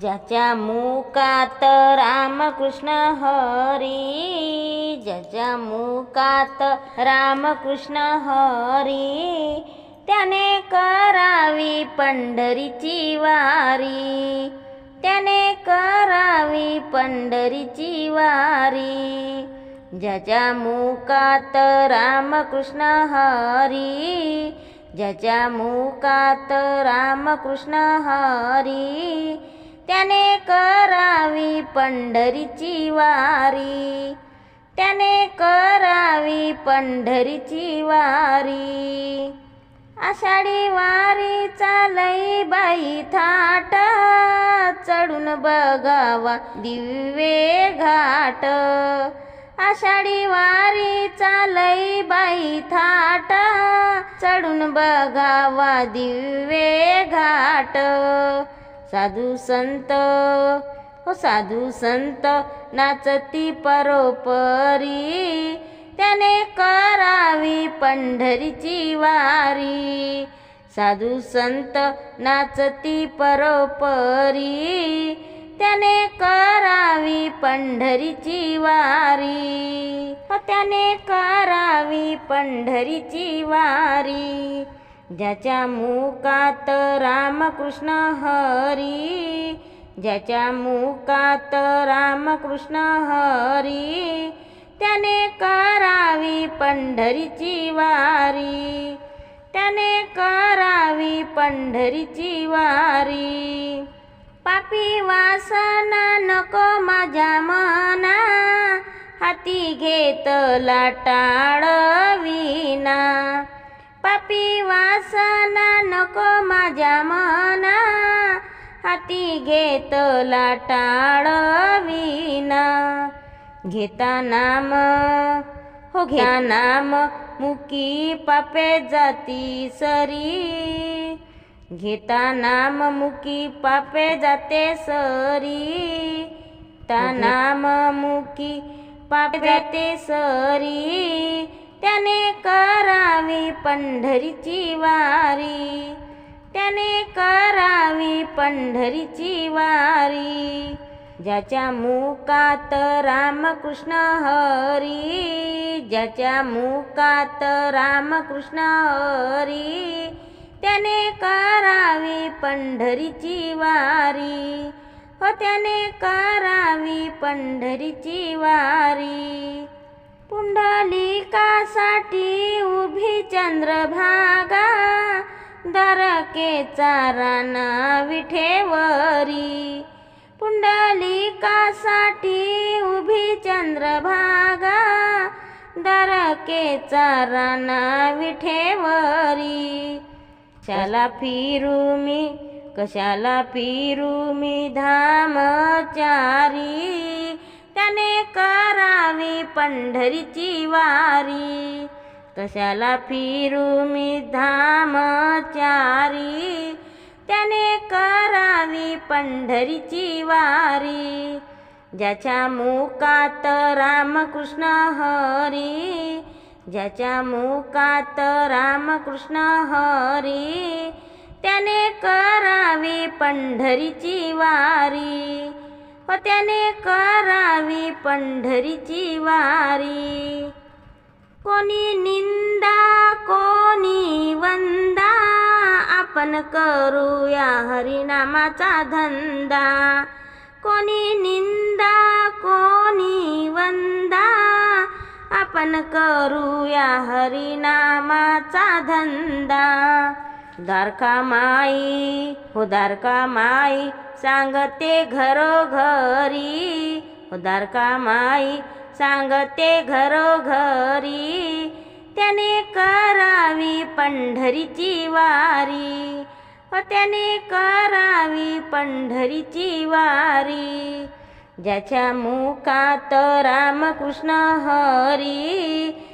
ज्याच्या मुकात रामकृष्ण हरी ज्याच्या मुकात रामकृष्ण हरी त्याने करावी पंढरीची वारी त्याने करावी पंढरीची वारी. ज्याच्या मुकात रामकृष्ण हरी ज्याच्या मुकात रामकृष्ण हरी त्याने करावी पंढरीची वारी. त्याने करावी पंढरीची वारी. आषाढी वारी चालई बाई थाट चढून बघावा दिवे घाट. आषाढी वारी चालई बाई थाट चढून बघावा दिवे घाट. साधू संत हो साधू संत नाचती परोपरी. त्याने करावी पंढरीची वारी. साधू संत नाचती परोपरी. त्याने करावी पंढरीची वारी. हो त्याने करावी पंढरीची वारी. ज्याच्या मुकात रामकृष्ण हरी ज्याच्या मुकात रामकृष्ण हरी त्याने करावी पंढरीची वारी त्याने करावी पंढरीची वारी. पापी वासना नको माझ्या मना हाती घेतला टाळविना पापी वासना नको माझ्या मना. हाती घेतला टाळविना घेता नाम हो घ्या नाम मुकी पापे जाती सरी. घेता नाम मुकी पापे जाते सरी. ता नाम मुकी पापे जाते सरी. त्याने करावी पंढरीची वारी. त्याने करावी पंढरीची वारी. ज्याच्या मुकात रामकृष्ण हरी ज्याच्या मुकात रामकृष्ण हरी त्याने करावी पंढरीची वारी. हो त्याने करावी पंढरीची वारी. पुंडलिकासाठी उभी चंद्रभागा दरके राना विठेवरी. पुंडलिकासाठी उभी चंद्रभागा दरके राना विठेवरी. कशाला फिरू मी? कशाला फिरू मी धामचारी? त्याने करावी पंढरीची वारी? कशाला फिरू मी धामचारी? त्याने करावी पंढरीची वारी? ज्याच्या मुखात रामकृष्ण हरी ज्याच्या मुखात रामकृष्ण हरी त्याने करावी पंढरीची वारी. त्याने करावी पंढरीची वारी. कोणी निंदा कोणी वंदा आपण करूया हरिनामाचा धंदा. कोणी निंदा कोणी वंदा आपण करूया हरिनामाचा धंदा. दारका माई हो दारका माई सांगते घरोघरी. हो दारका माई सांगते घरोघरी. त्याने करावी पंढरीची वारी. व त्याने करावी पंढरीची वारी. ज्याच्या मुखात रामकृष्ण हरी